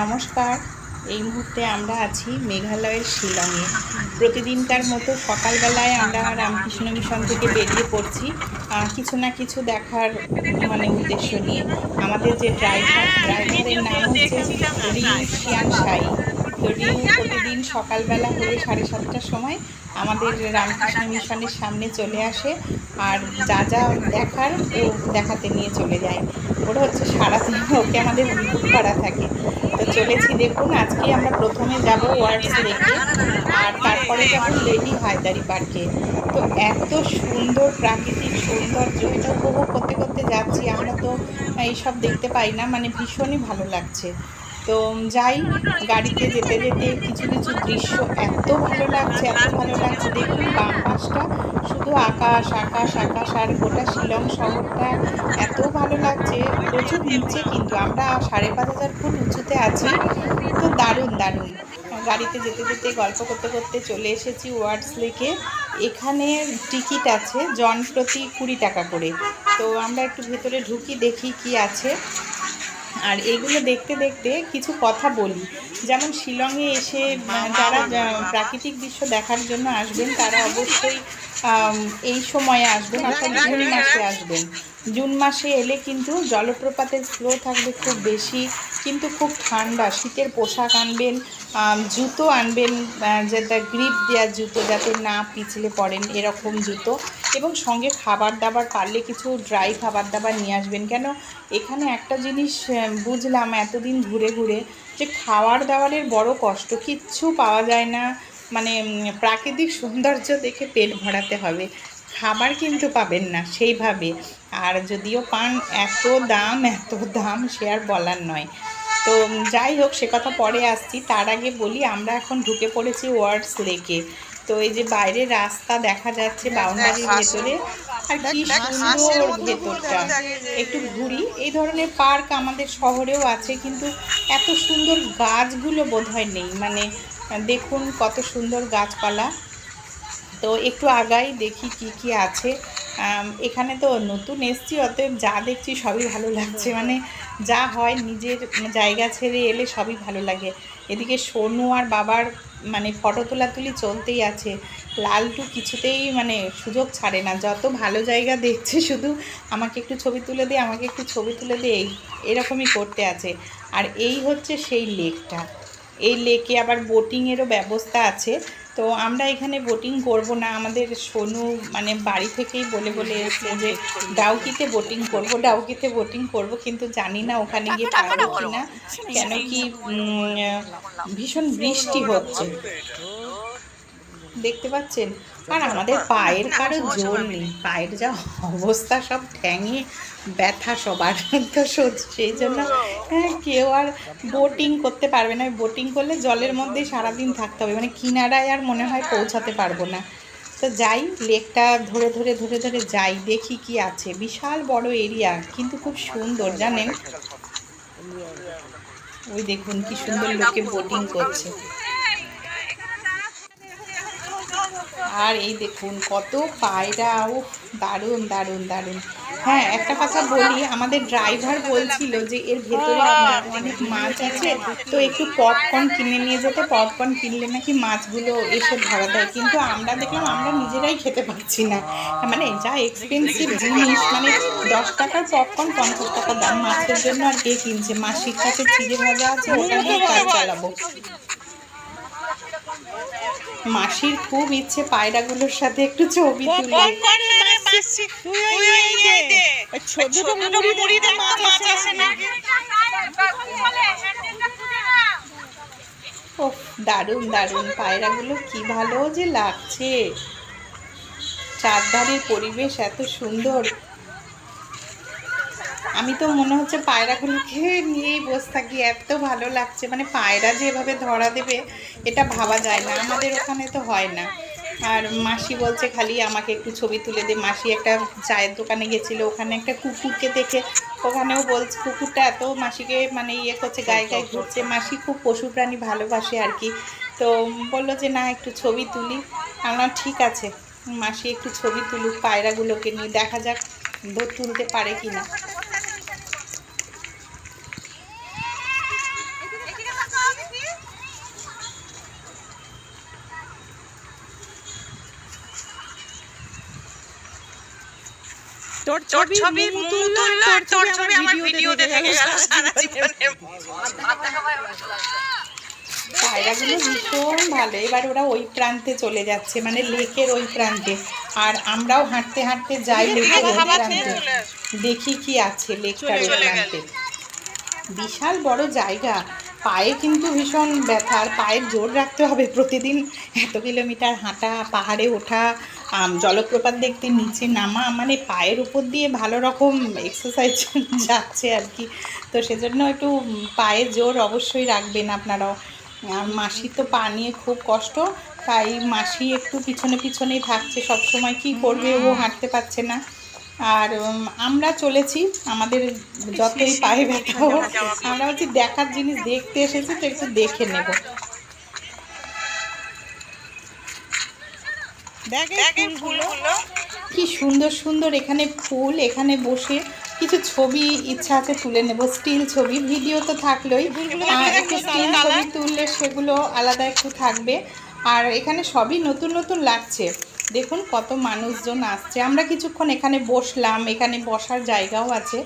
নমস্কার। এই মুহূর্তে আমরা আছি মেঘালয়ের শিলংয়ে। প্রতিদিনকার মতো সকালবেলায় আমরা রামকৃষ্ণ মিশন থেকে বেরিয়ে পড়ছি। কিছু না কিছু দেখার মানে উদ্দেশ্য নিয়ে। আমাদের যে ড্রাইভার ড্রাইভারের নাম হচ্ছে রিউ শিয়ান সাই। রিউ সকালবেলা হলে সাড়ে সাতটার সময় আমাদের রামকৃষ্ণ মিশনের সামনে চলে আসে আর যা যা দেখার ও দেখাতে নিয়ে চলে যায়। ওটা হচ্ছে সারাদিন ওকে আমাদের বুক করা থাকে। তো চলেছি দেখুন, আজকে আমরা প্রথমে যাব ওয়ার্ডস লেকে আর তারপরে যাব লেডি হায়দারি পার্কে। তো এত সুন্দর প্রাকৃতিক সৌন্দর্য, এটা উপভোগ করতে করতে যাচ্ছি। আমরা তো এইসব দেখতে পাই না মানে ভীষণই ভালো লাগছে। তো যাই, গাড়িতে যেতে যেতে কিছু কিছু দৃশ্য এত ভালো লাগছে, এত ভালো লাগছে। দেখুন বাম পাশটা, শুধু আকাশ আকাশ আকাশ, আর গোটা শিলং শহরটা এত ভালো লাগছে। প্রচুর নিচে কিন্তু আমরা সাড়ে পাঁচ হাজার ফুট উঁচুতে আছি। তো দারুণ দারুণ। গাড়িতে যেতে যেতে গল্প করতে করতে চলে এসেছি ওয়ার্ডস লেকে। এখানে টিকিট আছে জন প্রতি কুড়ি টাকা করে। তো আমরা একটু ভেতরে ঢুকি, দেখি কি আছে। আর এগুলো দেখতে দেখতে কিছু কথা বলি। যেমন শিলংয়ে এসে যারা প্রাকৃতিক দৃশ্য দেখার জন্য আসবেন, তারা অবশ্যই এই সময়ে আসবেন, অর্থাৎ জুন মাসে আসবেন। জুন মাসে এলে কিন্তু জলপ্রপাতের ফ্লো থাকবে খুব বেশি, কিন্তু খুব ঠান্ডা, শীতের পোশাক আনবেন জুতো আনবেন যেটা গ্রিপ দেওয়ার জুতো যাতে না পিছলে পড়েন এরকম জুতো। এবং সঙ্গে খাবার দাবার পারলে কিছু ড্রাই খাবার দাবার নিয়ে আসবেন। কেন? এখানে একটা জিনিস বুঝলাম এতদিন ঘুরে ঘুরে যে খাওয়ার দাওয়ারের বড় কষ্ট কিচ্ছু পাওয়া যায় না। মানে প্রাকৃতিক সৌন্দর্য দেখে পেট ভরাতে হবে। খাবার কিন্তু পাবেন না সেইভাবে। আর যদিও পান এত দাম এত দাম সে আর বলার নয়। তো যাই হোক সে কথা পরে আসছি। তার আগে বলি আমরা এখন ঢুকে পড়েছি ওয়ার্ডস লেকে। তো এই যে বাইরের রাস্তা দেখা যাচ্ছে বাউন্ডারির ভেতরে। আর কি সুন্দর ভেতরটা। একটু ঘুরি। এই ধরনের পার্ক আমাদের শহরেও আছে কিন্তু এত সুন্দর গাছগুলো বোধহয় নেই। মানে দেখুন কত সুন্দর গাছপালা। তো একটু আগাই দেখি কি কি আছে। এখানে তো নতুন এসছি, অতএব যা দেখছি সবই ভালো লাগছে। মানে যা হয় নিজের জায়গা ছেড়ে এলে সবই ভালো লাগে। এদিকে সোনু আর বাবার মানে ফটো তোলাতুলি চলতেই আছে। লালটু কিছুতেই মানে সুযোগ ছাড়ে না। যত ভালো জায়গা দেখছে, শুধু আমাকে একটু ছবি তুলে দে, আমাকে একটু ছবি তুলে দে, এই, এরকমই করতে আছে। আর এই হচ্ছে সেই লেকটা। এই লেকে আবার বোটিংয়েরও ব্যবস্থা আছে। তো আমরা এখানে বোটিং করব না আমাদের সোনু মানে বাড়ি থেকেই বলে বলে এসছে যে ডাউকিতে বোটিং করব ডাউকিতে বোটিং করব কিন্তু জানি না ওখানে গিয়ে পারব কি না কেন কি ভীষণ বৃষ্টি হচ্ছে দেখতে পাচ্ছেন? আর আমাদের পায়ের কারও জোর নেই। পায়ের যা অবস্থা সব ঠ্যাঙে ব্যথা সবার তো সেই জন্য হ্যাঁ কেউ আর বোটিং করতে পারবে না। বোটিং করলে জলের মধ্যেই সারাদিন থাকতে হবে। মানে কিনারায় আর মনে হয় পৌঁছাতে পারব না। তো যাই লেকটা ধরে ধরে ধরে ধরে যাই দেখি কি আছে। বিশাল বড় এরিয়া কিন্তু খুব সুন্দর জানেন? ওই দেখুন কি সুন্দর লোকে বোটিং করছে। আর এই দেখুন, কত পায়রা ও দারুণ দারুণ দারুণ। হ্যাঁ একটা কথা বলি, আমাদের ড্রাইভার বলছিল যে এর ভেতরে অনেক মাছ আছে, তো একটু পপকর্ন কিনে নিয়ে যেতে, পপকর্ন কিনলে নাকি মাছগুলো এসে ধরা দেয়। কিন্তু আমরা দেখলাম, আমরা নিজেরাই খেতে পারছি না। মানে যা এক্সপেন্সিভ জিনিস মানে দশ টাকার পপকর্ন, পঞ্চাশ টাকা দাম মাছের জন্য আর কে কিনছে? মাসির কাছে চিড়ে ভাজা আছে, ওটা নিয়ে কাজ চালাবো। মাসির খুব ইচ্ছে পায়রাগুলোর সাথে একটু ছবি তুলে। ও দারুণ দারুণ। পায়রাগুলো কি ভালো যে লাগছে। চারধারের পরিবেশ এত সুন্দর। আমি তো মনে হচ্ছে পায়রাগুলোকে নিয়েই বসে থাকি, এত ভালো লাগছে। মানে পায়রা যেভাবে ধরা দেবে, এটা ভাবা যায় না। আমাদের ওখানে তো হয় না। আর মাসি বলছে খালি আমাকে একটু ছবি তুলে দে। মাসি একটা চায়ের দোকানে গেছিল, ওখানে একটা কুকুরকে দেখে। ওখানেও বলছে, কুকুরটা এত মাসিকে মানে ইয়ে করছে, গায়ে গায়ে ঘুরছে। মাসি খুব পশু প্রাণী ভালোবাসে আর কি। তো বলল যে, না, একটু ছবি তুলি। আমার ঠিক আছে। মাসি একটু ছবি তুলুক পায়রাগুলোকে নিয়ে, দেখা যাক তুলতে পারে কি না তোর তোর ছবি তোর ছবি আমার ভিডিওতে থেকে গেল সারা জীবনে। পায়রাগুলো ভীষণ ভালো। এবার ওরা ওই প্রান্তে চলে যাচ্ছে মানে লেকের ওই প্রান্তে। আর আমরাও হাঁটতে হাঁটতে যাই লেকের ওই প্রান্তে। দেখি কি আছে লেকটার ওই প্রান্তে। বিশাল বড় জায়গা। পায়ে কিন্তু ভীষণ ব্যথা আর পায়ের জোর রাখতে হবে প্রতিদিন। এত কিলোমিটার হাঁটা পাহাড়ে ওঠা জলপ্রপাত দেখতে নিচে নামা মানে পায়ের উপর দিয়ে ভালো রকম এক্সারসাইজ যাচ্ছে আর কি। তো সেজন্য একটু পায়ে জোর অবশ্যই রাখবেন আপনারাও। আর মাসি তো পা নিয়ে খুব কষ্ট তাই মাসি একটু পিছনে পিছনেই থাকছে। সব সময় কি করবে ও হাঁটতে পারছে না। আর আমরা চলেছি আমাদের যতই পায়ে ব্যথা হোক আমরা হচ্ছে দেখার জিনিস দেখতে এসেছি তো একটু দেখে নেব। ফুলগুলো। কি সুন্দর সুন্দর এখানে ফুল এখানে বসে কিছু ছবি ইচ্ছা আছে তুলে নেব স্টিল ছবি ভিডিও তো থাকলোই। একটু স্টিল ছবি তুললে সেগুলো আলাদা একটু থাকবে। আর এখানে সবই নতুন নতুন লাগছে। দেখুন কত মানুষজন আসছে। আমরা কিছুক্ষণ এখানে বসলাম, এখানে বসার জায়গাও আছে।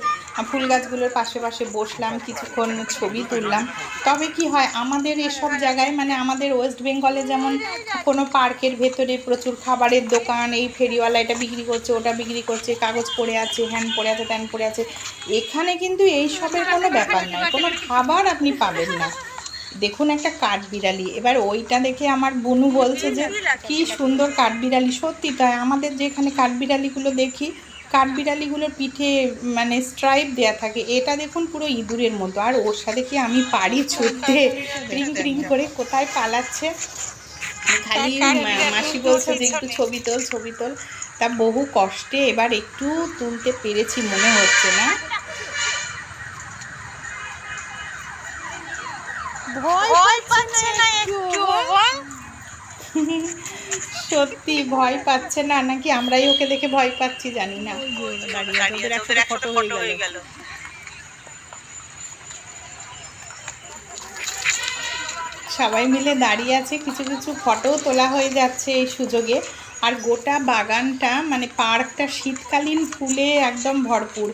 ফুল গাছগুলোর পাশে পাশে বসলাম, কিছুক্ষণ ছবি তুললাম। তবে কি হয়, আমাদের এসব জায়গায় মানে আমাদের ওয়েস্ট বেঙ্গলে যেমন কোনো পার্কের ভেতরে প্রচুর খাবারের দোকান, এই ফেরিওয়ালা এটা বিক্রি করছে, ওটা বিক্রি করছে, কাগজ পড়ে আছে হ্যান পড়ে আছে ত্যান পড়ে আছে। এখানে কিন্তু এই সবের কোনো ব্যাপার নয়, কোনো খাবার আপনি পাবেন না। দেখুন একটা কাঠবিড়ালি। এবার ওইটা দেখে আমার বনু বলছে যে কি সুন্দর কাঠবিড়ালি। সত্যি তাই আমাদের যেখানে কাঠবিড়ালিগুলো দেখি কাঠবিড়ালিগুলোর পিঠে মানে স্ট্রাইপ দেয়া থাকে। এটা দেখুন পুরো ইঁদুরের মতো। আর ওর সাথে কি আমি পারি ছুটতে? রিং রিং করে কোথায় পালাচ্ছে? খালি মাসি বলছে যে একটু ছবি তোল ছবি তোল। তা বহু কষ্টে এবার একটু তুলতে পেরেছি মনে হচ্ছে না? ভয় পাচ্ছে না একটু? সত্যি ভয় পাচ্ছে না? নাকি আমরাই ওকে দেখে ভয় পাচ্ছি? জানি না। ফটো হয়ে গেল। সবাই মিলে দাঁড়িয়ে আছে। কিছু কিছু ফটোও তোলা হয়ে যাচ্ছে এই সুযোগে। আর গোটা বাগানটা মানে পার্কটা শীতকালীন ফুলে একদম ভরপুর।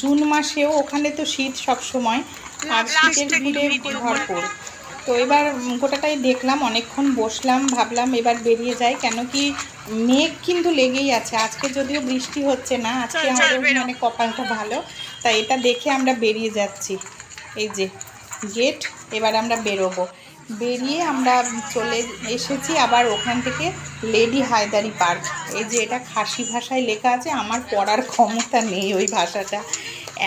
জুন মাসেও ওখানে তো শীত সব সময় আর শীতের ফুলে ভরপুর তো এবার গোটাটাই দেখলাম অনেকক্ষণ বসলাম ভাবলাম এবার বেরিয়ে যাই কেন কি মেঘ কিন্তু লেগেই আছে। আজকে যদিও বৃষ্টি হচ্ছে না আজকে আমাদের। মানে কপালটা ভালো তাই এটা দেখে আমরা বেরিয়ে যাচ্ছি। এই যে গেট এবার আমরা বেরোবো। বেরিয়ে আমরা চলে এসেছি আবার ওখান থেকে লেডি হায়দারি পার্ক এই যে এটা খাসি ভাষায় লেখা আছে আমার পড়ার ক্ষমতা নেই ওই ভাষাটা।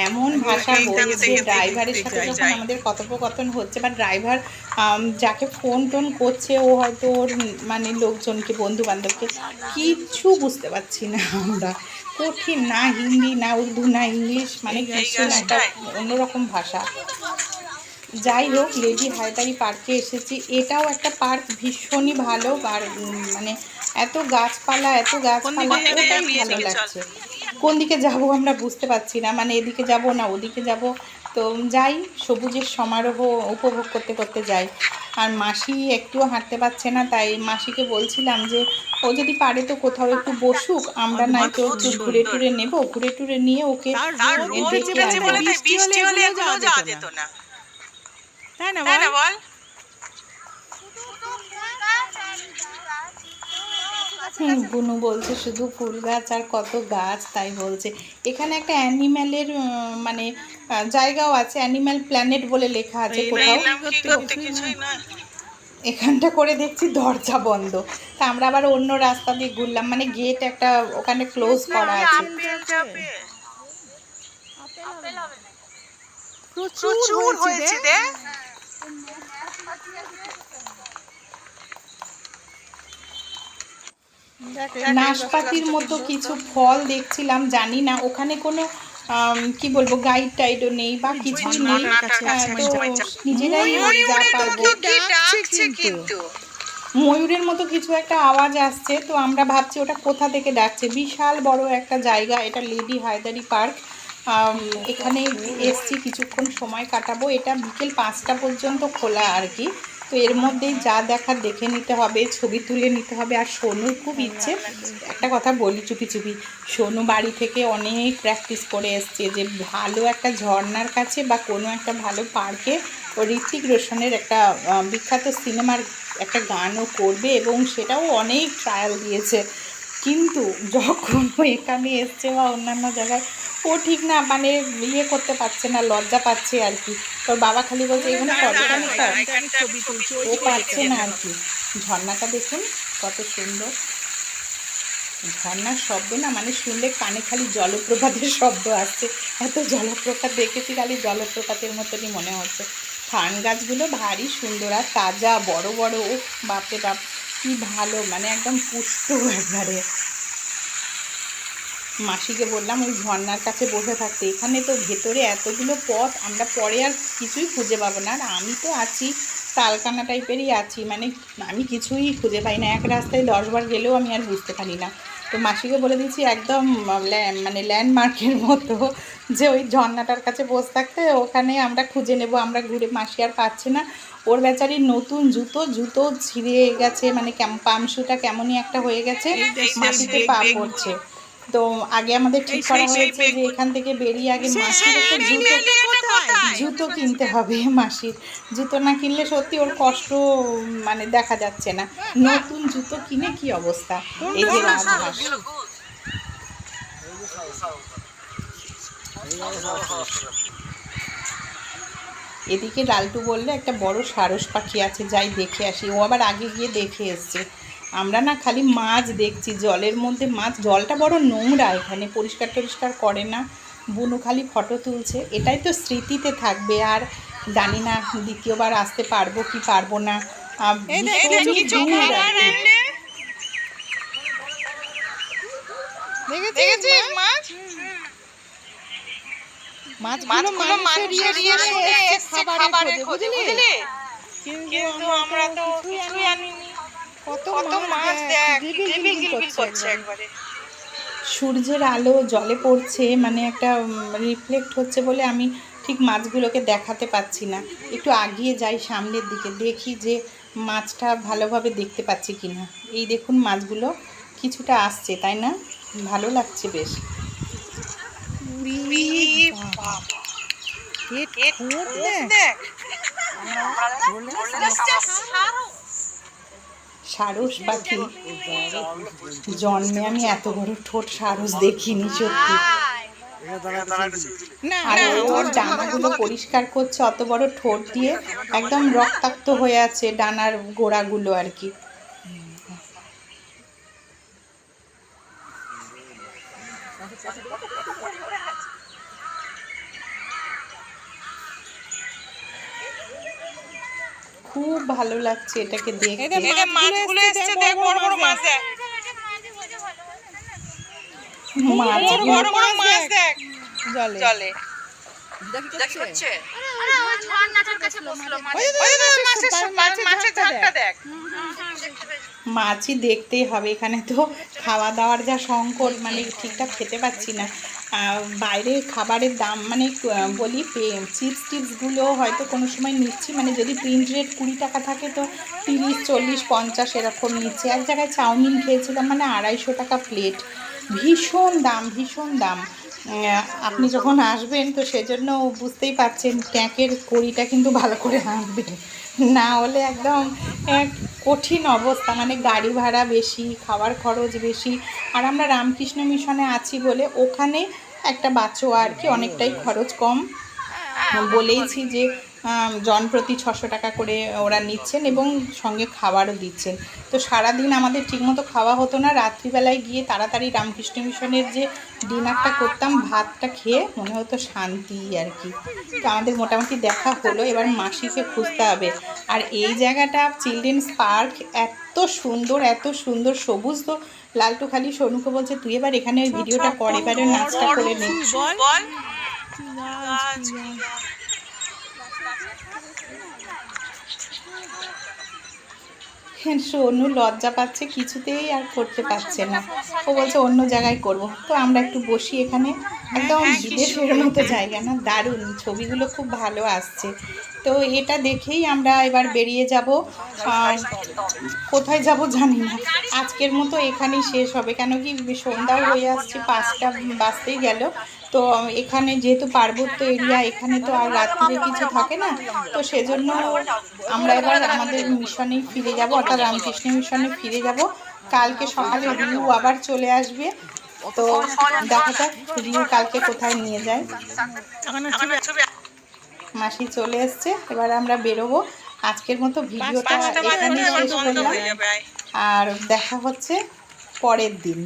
এমন ভাষা বলছে ড্রাইভারের সাথে যখন আমাদের কথোপকথন হচ্ছে বা ড্রাইভার যাকে ফোন টোন করছে ও হয়তো ওর মানে লোকজনকে বন্ধু বান্ধবকে কিচ্ছু বুঝতে পারছি না আমরা। কঠিন না হিন্দি না উর্দু না ইংলিশ মানে কিছু না একটা। অন্যরকম ভাষা। যাই হোক লেডি হায়দারি পার্কে এসেছি। এটাও একটা পার্ক ভীষণই ভালো আর মানে এত গাছপালা এত গাছপালা ওটাই ভালো লাগছে। কোন দিকে যাব আমরা বুঝতে পারছি না। মানে এদিকে যাব না ওদিকে যাব। তো যাই সবুজের সমারোহ উপভোগ করতে করতে যাই। আর মাসি একটুও হাঁটতে পারছে না তাই মাসিকে বলছিলাম যে ও যদি পারে তো কোথাও একটু বসুক আমরা নাই তো একটু ঘুরে টুরে নেব ঘুরে টুরে নিয়ে ওকে বৃষ্টি হলে যাওয়া যেত না। তাই না বল? বল হুম, বুনু বলছে শুধু ফুল গাছ আর কত গাছ তাই বলছে। এখানে একটা অ্যানিম্যালের মানে জায়গাও আছে অ্যানিম্যাল প্ল্যানেট বলে লেখা আছে কোথাও। এখানটা করে দেখছি দরজা বন্ধ। তা আমরা আবার অন্য রাস্তা দিয়ে ঘুরলাম মানে গেট একটা ওখানে ক্লোজ করা আছে। প্রচুর হয়েছে হয়েছে রে। দেখ দেখ, নাশপাতির মতো কিছু ফল দেখছিলাম জানি না। ওখানে কোনো কি বলব গাইড টাইডও নেই বা কিছু নেই। মাটার কাছে, আহ, তো নিজেরাই যা পারব। কিন্তু। ময়ূরের মতো কিছু একটা আওয়াজ আসছে তো আমরা ভাবছি ওটা কোথা থেকে ডাকছে। বিশাল বড় একটা জায়গা এটা লেডি হায়দারি পার্ক। এখানে এসছি কিছুক্ষণ সময় কাটাবো। এটা বিকেল পাঁচটা পর্যন্ত খোলা আর কি। তো এর মধ্যে যা দেখার দেখে নিতে হবে, ছবি তুলে নিতে হবে। আর সোনুর খুব ইচ্ছে। একটা কথা বলি চুপি চুপি, সোনু বাড়ি থেকে অনেক প্র্যাকটিস করে এসছে যে ভালো একটা ঝর্নার কাছে বা কোনো একটা ভালো পার্কে ও ঋত্বিক রোশনের একটা বিখ্যাত সিনেমার একটা গানও করবে এবং সেটাও অনেক ট্রায়াল দিয়েছে। কিন্তু যখন এখানে এসছে বা অন্যান্য জায়গায় ও ঠিক না মানে ইয়ে করতে পারছে না লজ্জা পাচ্ছে আর কি। তোর বাবা খালি বলছে এখানে কর এখানে কর ছবি তুলছি ও পারছে না আর কি। ঝর্ণাটা দেখুন কত সুন্দর। ঝর্ণার শব্দ না মানে শুনলে কানে খালি জলপ্রপাতের শব্দ আসছে। এত জলপ্রপাত দেখেছি খালি জলপ্রপাতের মতনই মনে হচ্ছে। ফান গাছগুলো ভারী সুন্দর আর তাজা বড় বড় ও বাপরে বাপ। কি ভালো মানে একদম পুষ্ট একবারে মাসিকে বললাম, ওই ঝর্নার কাছে বসে থাকতে। এখানে তো ভেতরে এতগুলো পথ, আমরা পরে আর কিছুই খুঁজে পাবো না। আর আমি তো আছি, তালকানা টাইপেরই আছি। মানে আমি কিছুই খুঁজে পাই না। এক রাস্তায় দশবার গেলেও আমি আর বুঝতে পারি না। তো মাসিকে বলে দিচ্ছি একদম মানে ল্যান্ডমার্কের মতো যে ওই ঝর্ণাটার কাছে বসে থাকতে ওখানে আমরা খুঁজে নেব আমরা ঘুরে মাসি আর পাচ্ছি না। ওর বেচারি নতুন জুতো জুতো ছিঁড়ে গেছে মানে পামশুটা কেমনই একটা হয়ে গেছে মাসিতে পা পড়ছে। তো আগে আমাদের ঠিক করা হয়েছে যে এখান থেকে বেরিয়ে আগে মাসির একটা জুতো জুতো কিনতে হবে মাসির। জুতো না কিনলে সত্যি ওর কষ্ট মানে দেখা যাচ্ছে না। নতুন জুতো কিনে কি অবস্থা? এই যে রাজহাঁস এদিকে লালটু বললে একটা বড় সারস পাখি আছে যাই দেখে আসি। ও আবার আগে গিয়ে দেখে এসছে। আমরা না খালি মাছ দেখছি জলের মধ্যে মাছ জলটা বড় নোংরা এখানে পরিষ্কার টরিষ্কার করে না। বুনু খালি ফটো তুলছে এটাই তো স্মৃতিতে থাকবে আর জানি না দ্বিতীয়বার আসতে পারব কি পারব না। মাছ? আমরা তো কত মাছ দেখ জিবিল গিলবিল করছে একবারে। সূর্যের আলো জলে পড়ছে মানে একটা রিফ্লেক্ট হচ্ছে বলে আমি ঠিক মাছগুলোকে দেখাতে পাচ্ছি না। একটু আগিয়ে যাই সামনের দিকে দেখি যে মাছটা ভালোভাবে দেখতে পাচ্ছি কি না এই দেখুন মাছগুলো কিছুটা আসছে তাই না? ভালো লাগছে বেশ। দেখ। সারস পাখি জন্মে আমি এত বড় ঠোঁট সারস দেখিনি সত্যি। না আর ওর ডানাগুলো পরিষ্কার করছে অত বড় ঠোঁট দিয়ে একদম রক্তাক্ত হয়ে আছে ডানার গোড়াগুলো আর কি। খুব ভালো লাগছে এটাকে দেখতে। এটা এটা মাছগুলো এসছে দেখ বড় বড় মাছ দেখ। মাছগুলো বড় বড় মাছ দেখ। জলে জলে মাছই দেখতেই হবে। এখানে তো খাওয়া দাওয়ার যা সংকট মানে ঠিকঠাক খেতে পাচ্ছি না। বাইরে খাবারের দাম মানে বলি চিপস টিপসগুলো হয়তো কোনো সময় নিচ্ছি মানে যদি প্রিন্ট রেট কুড়ি টাকা থাকে তো তিরিশ, চল্লিশ, পঞ্চাশ এরকম নিচ্ছে। এক জায়গায় চাউমিন খেয়েছিলাম মানে আড়াইশো টাকা প্লেট ভীষণ দাম ভীষণ দাম। আপনি যখন আসবেন তো সেজন্য বুঝতেই পারছেন, ট্যাঁকের কড়িটা কিন্তু ভালো করে আঁকবে। না হলে একদম, এক কঠিন অবস্থা মানে গাড়ি ভাড়া বেশি খাবার খরচ বেশি। আর আমরা রামকৃষ্ণ মিশনে আছি বলে ওখানে একটা বাচ্চা আর কি অনেকটাই খরচ কম। বলেইছি যে জন প্রতি ছশো টাকা করে ওরা নিচ্ছেন এবং সঙ্গে খাবারও দিচ্ছেন। তো সারাদিন আমাদের ঠিকমতো খাওয়া হতো না। রাত্রিবেলায় গিয়ে তাড়াতাড়ি রামকৃষ্ণ মিশনের যে ডিনারটা করতাম ভাতটা খেয়ে মনে হতো শান্তি আর কি। তো আমাদের মোটামুটি দেখা হলো এবার মাসিকে খুঁজতে হবে। আর এই জায়গাটা চিলড্রেন্স পার্ক এত সুন্দর এত সুন্দর সবুজ তো লালটু খালি সোনুকে বলছে তুই এবার এখানে ওই ভিডিওটা কর এবারে নাচটা করে নে। বল। গাছ, সোনু লজ্জা পাচ্ছে কিছুতেই আর করতে পারছে না। ও বলছে অন্য জায়গায় করব। তো আমরা একটু বসি এখানে। একদম বিদেশের মতো জায়গা না দারুণ। ছবিগুলো খুব ভালো আসছে। তো এটা দেখেই আমরা এবার বেরিয়ে যাব। আর কোথায় যাব জানি না। আজকের মতো এখানেই শেষ হবে। কেন কি সন্ধ্যাও হয়ে আসছে পাঁচটা বাজতেই গেল। তো এখানে যেহেতু পার্বত্য এরিয়া এখানে তো আর রাত্রিরে কিছু থাকে না তো সেজন্য আমরা এবার আমাদের মিশনেই ফিরে যাব অর্থাৎ রামকৃষ্ণ মিশনে ফিরে যাব কালকে সকালে রিউ আবার চলে আসবে তো দেখা যাক রিউ কালকে কোথায় নিয়ে যায় মাসি চলে এসছে এবার আমরা বেরোবো আজকের মতো ভিডিওটা এখানে শেষ করলাম আর দেখা হচ্ছে পরের দিন